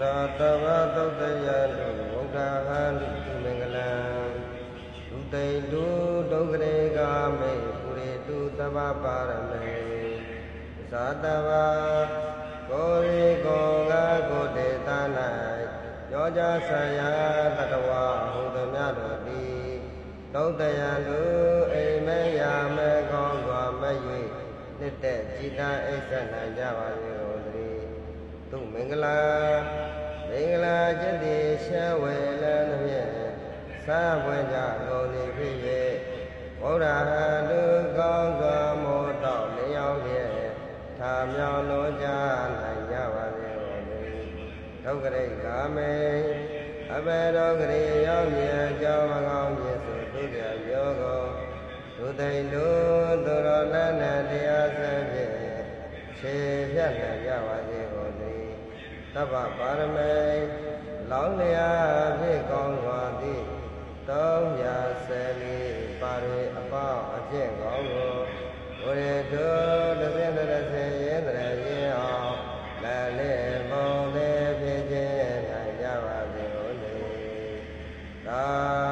သာတဝသုတ်တယတုဝုဒ္ဓဟံတုမင်္ဂလံဒုတိယတုဒုက္ခရေကာမေပုရိတုသဗ္ဗပါရမေသာတဝကိုရိကိုငါကိုတေသ၌ယောကြဆရာတတဝဟုသမြတော်သည်သုတ်တယတုအိမ်မဲယာမဲကောင်းစွာမဲ့၍နှစ်သက်ကြည်သာအိဆနိုင်ကြပါစေကုန်သတည်းသူမင်္ဂလာ သာပွင့်ကြကုန်သည်ဖြစ်၍ဘုရားဟံသူကောင်းစွာမောတော်လျောင်းဖြင့်သာမြောင်လို့ကြနိုင်ကြပါစေကုန်သတည်းဒုက္ခရိကာမေအဘေဒုက္ခရိရောက်မြဲကြောင်းမကောင်းခြင်းဆိုသူကြယောကောသူသိန်တို့သူတော်လည်းနဲ့တရားစဖြင့်ခြေပြတ်နိုင်ကြပါစေကုန်သတည်းသဗ္ဗပါရမေလောင်းလျာဖြစ်ကောင်း 314ပါရိအပေါင်းအဖြစ်ကောင်းကိုဝရေတုတစ်ပြည့်တစ်ဆယ်ရေတရရင်အောင်လက်လက်မုံလေးဖြစ်ခြင်းနိုင်ကြပါစေလို့သာ